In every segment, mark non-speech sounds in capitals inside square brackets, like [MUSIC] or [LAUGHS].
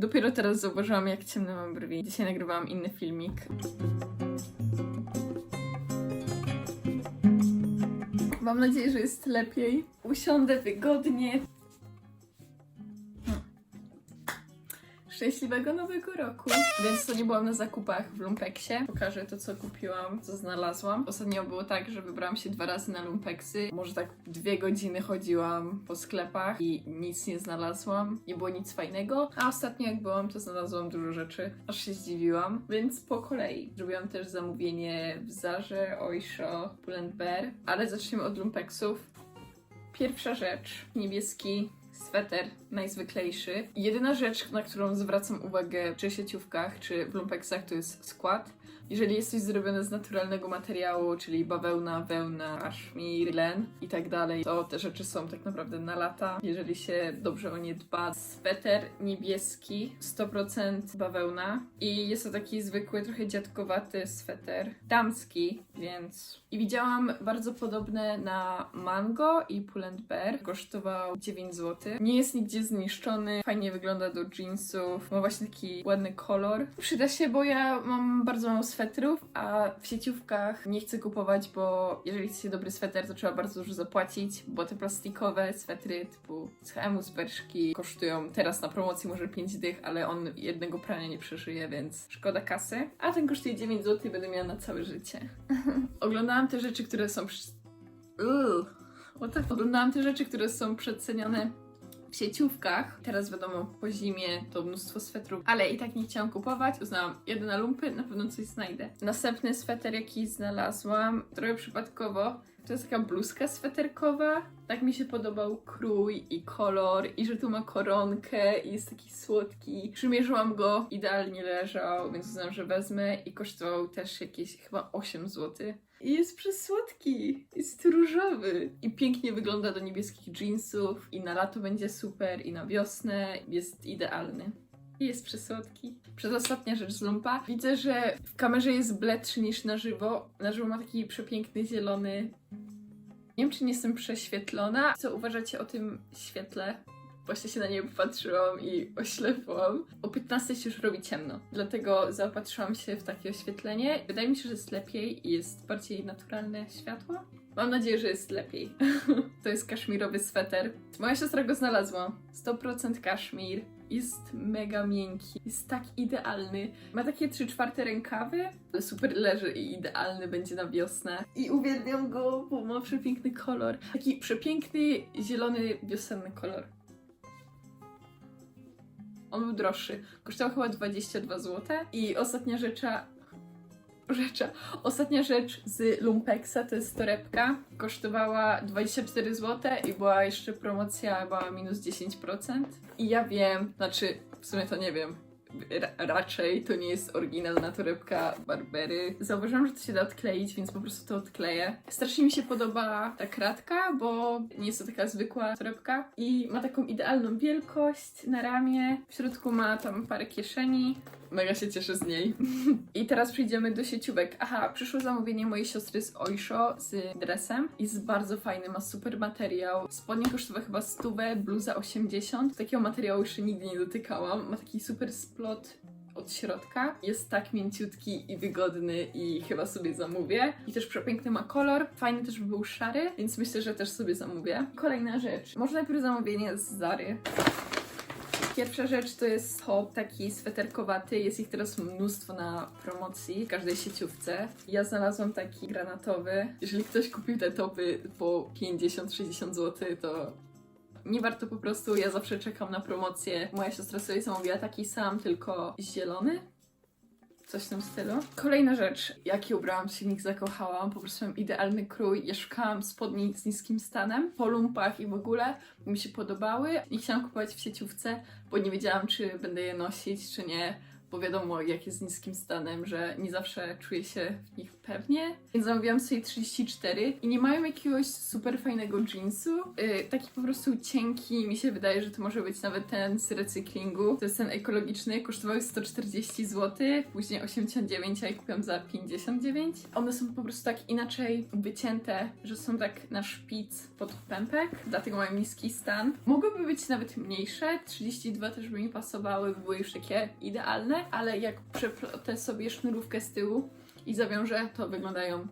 Dopiero teraz zauważyłam, jak ciemne mam brwi. Dzisiaj nagrywałam inny filmik. Mam nadzieję, że jest lepiej. Usiądę wygodnie. Szczęśliwego nowego roku! Więc to nie byłam na zakupach w Lumpeksie. Pokażę to, co kupiłam, co znalazłam. Ostatnio było tak, że wybrałam się dwa razy na Lumpeksy. Może tak dwie godziny chodziłam po sklepach i nic nie znalazłam. Nie było nic fajnego. A ostatnio jak byłam, to znalazłam dużo rzeczy. Aż się zdziwiłam. Więc po kolei. Zrobiłam też zamówienie w Zarze, Oysho, Pull&Bear. Ale zaczniemy od Lumpeksów. Pierwsza rzecz. Niebieski sweter najzwyklejszy. Jedyna rzecz, na którą zwracam uwagę w sieciówkach, czy w lumpeksach, to jest skład. Jeżeli jest coś zrobione z naturalnego materiału, czyli bawełna, wełna, kaszmir, len i tak dalej, to te rzeczy są tak naprawdę na lata, jeżeli się dobrze o nie dba. Sweter niebieski, 100% bawełna i jest to taki zwykły, trochę dziadkowaty sweter, damski, więc... I widziałam bardzo podobne na Mango i Pull&Bear. Kosztował 9 zł. Nie jest nigdzie zniszczony, fajnie wygląda do jeansów, ma właśnie taki ładny kolor. Przyda się, bo ja mam bardzo mało swetrów, a w sieciówkach nie chcę kupować, bo jeżeli chce się dobry sweter, to trzeba bardzo dużo zapłacić, bo te plastikowe swetry typu z H&M, z Berszki kosztują teraz na promocji może 5 dych, ale on jednego prania nie przeżyje, więc szkoda kasy. A ten kosztuje 9 zł i będę miała na całe życie. [LAUGHS] Oglądałam te rzeczy, które są. Ugh. What the fuck? Oglądałam te rzeczy, które są przecenione w sieciówkach. Teraz wiadomo, po zimie to mnóstwo swetrów, ale i tak nie chciałam kupować. Uznałam, jedę na lumpy, na pewno coś znajdę. Następny sweter, jaki znalazłam, trochę przypadkowo, to jest taka bluzka sweterkowa. Tak mi się podobał krój i kolor i że tu ma koronkę i jest taki słodki. Przymierzyłam go, idealnie leżał, więc uznałam, że wezmę i kosztował też jakieś chyba 8 zł. I jest przesłodki, jest różowy i pięknie wygląda do niebieskich jeansów i na lato będzie super i na wiosnę jest idealny. Jest przesłodki. Przedostatnia rzecz z lumpa. Widzę, że w kamerze jest bledszy niż na żywo. Na żywo ma taki przepiękny zielony. Nie wiem, czy nie jestem prześwietlona. Co uważacie o tym świetle? Właśnie się na nie popatrzyłam i oślepłam. O 15 się już robi ciemno, dlatego zaopatrzyłam się w takie oświetlenie. Wydaje mi się, że jest lepiej i jest bardziej naturalne światło. Mam nadzieję, że jest lepiej. [LAUGHS] to jest kaszmirowy sweter. Moja siostra go znalazła. 100% kaszmir. Jest mega miękki, jest tak idealny. Ma takie 3 czwarte rękawy, super leży i idealny będzie na wiosnę. I uwielbiam go, bo ma przepiękny kolor. Taki przepiękny, zielony, wiosenny kolor. On był droższy. Kosztował chyba 22 zł. I ostatnia rzecza. Rzecza. Ostatnia rzecz z Lumpexa to jest torebka. Kosztowała 24 zł i była jeszcze promocja była minus 10%. I ja wiem, znaczy w sumie to nie wiem. Ra- raczej to nie jest oryginalna torebka Barbery. Zauważyłam, że to się da odkleić, więc po prostu to odkleję. Strasznie mi się podoba ta kratka, bo nie jest to taka zwykła torebka i ma taką idealną wielkość na ramię. W środku ma tam parę kieszeni. Mega się cieszę z niej. [LAUGHS] I teraz przejdziemy do sieciówek. Aha, przyszło zamówienie mojej siostry z Oysho z dresem. Jest bardzo fajny, ma super materiał. Spodnie kosztowały chyba stówę, bluza 80. Takiego materiału jeszcze nigdy nie dotykałam. Ma taki super splot od środka. Jest tak mięciutki i wygodny i chyba sobie zamówię. I też przepiękny ma kolor. Fajny też by był szary, więc myślę, że też sobie zamówię. Kolejna rzecz. Może najpierw zamówienie z Zary. Pierwsza rzecz to jest top taki sweterkowaty. Jest ich teraz mnóstwo na promocji w każdej sieciówce. Ja znalazłam taki granatowy. Jeżeli ktoś kupił te topy po 50-60 zł, to nie warto po prostu. Ja zawsze czekam na promocję. Moja siostra sobie zamówiła taki sam, tylko zielony. Coś w tym stylu. Kolejna rzecz, jak je ubrałam, nich zakochałam. Po prostu mam idealny krój. Ja szukałam spodni z niskim stanem po lumpach i w ogóle mi się podobały. Nie chciałam kupować w sieciówce, bo nie wiedziałam, czy będę je nosić, czy nie. Bo wiadomo, jak jest z niskim stanem, że nie zawsze czuję się w nich pewnie. Więc zamówiłam sobie 34 i nie mają jakiegoś super fajnego jeansu. Yy, taki po prostu cienki, mi się wydaje, że to może być nawet ten z recyklingu. To jest ten ekologiczny, kosztował 140 zł, później 89, a ja kupiłam za 59. One są po prostu tak inaczej wycięte, że są tak na szpic pod pępek, dlatego mają niski stan. Mogłyby być nawet mniejsze, 32 też by mi pasowały, by były już takie idealne, ale jak przeplotę sobie sznurówkę z tyłu i zawiążę, to wyglądają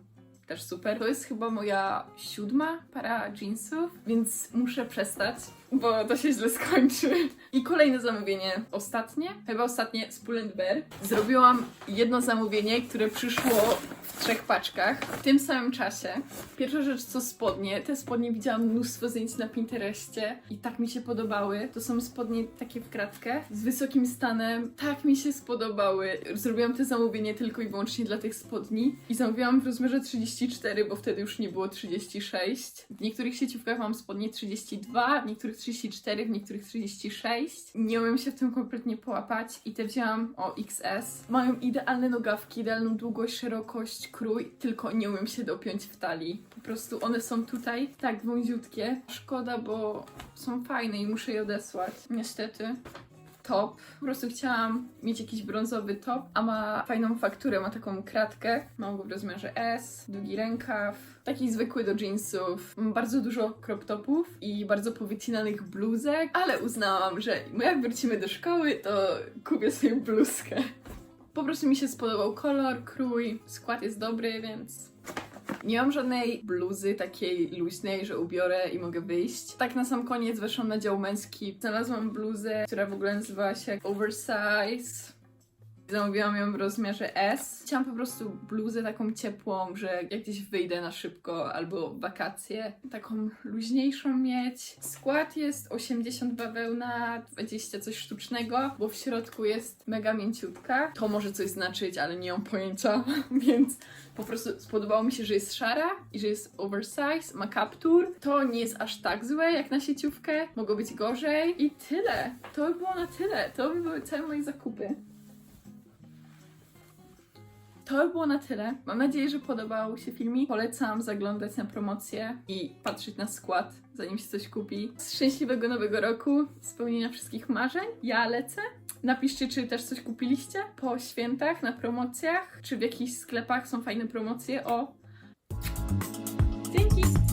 też super. To jest chyba moja siódma para jeansów, więc muszę przestać, bo to się źle skończy. I kolejne zamówienie, ostatnie, chyba ostatnie z Pull Bear. Zrobiłam jedno zamówienie, które przyszło w trzech paczkach w tym samym czasie. Pierwsza rzecz to spodnie. Te spodnie widziałam mnóstwo zdjęć na Pinterestie i tak mi się podobały. To są spodnie takie w kratkę z wysokim stanem. Tak mi się spodobały. Zrobiłam to zamówienie tylko i wyłącznie dla tych spodni i zamówiłam w rozmiarze 34, bo wtedy już nie było 36. W niektórych sieciówkach mam spodnie 32, w niektórych 34, w niektórych 36. Nie umiem się w tym kompletnie połapać i te wzięłam o XS. Mają idealne nogawki, idealną długość, szerokość, krój, tylko nie umiem się dopiąć w talii. Po prostu one są tutaj tak wąziutkie. Szkoda, bo są fajne i muszę je odesłać. Niestety top. Po prostu chciałam mieć jakiś brązowy top, a ma fajną fakturę, ma taką kratkę. Mam go w rozmiarze S, długi rękaw, taki zwykły do jeansów. Mam bardzo dużo crop topów i bardzo powycinanych bluzek, ale uznałam, że jak wrócimy do szkoły, to kupię sobie bluzkę. Po prostu mi się spodobał kolor, krój, skład jest dobry, więc nie mam żadnej bluzy takiej luźnej, że ubiorę i mogę wyjść. Tak na sam koniec weszłam na dział męski. Znalazłam bluzę, która w ogóle nazywała się Oversize. Zamówiłam ją w rozmiarze S. Chciałam po prostu bluzę taką ciepłą, że jak gdzieś wyjdę na szybko albo wakacje, taką luźniejszą mieć. Skład jest 80 bawełna, 20 coś sztucznego, bo w środku jest mega mięciutka. To może coś znaczyć, ale nie mam pojęcia, [LAUGHS] więc po prostu spodobało mi się, że jest szara i że jest oversize, ma kaptur. To nie jest aż tak złe jak na sieciówkę, mogło być gorzej. I tyle. To by było na tyle. To by były całe moje zakupy. To by było na tyle. Mam nadzieję, że podobał się filmik. Polecam zaglądać na promocję i patrzeć na skład, zanim się coś kupi. Szczęśliwego nowego roku, spełnienia wszystkich marzeń. Ja lecę. Napiszcie, czy też coś kupiliście po świętach, na promocjach, czy w jakichś sklepach są fajne promocje. O! Dzięki!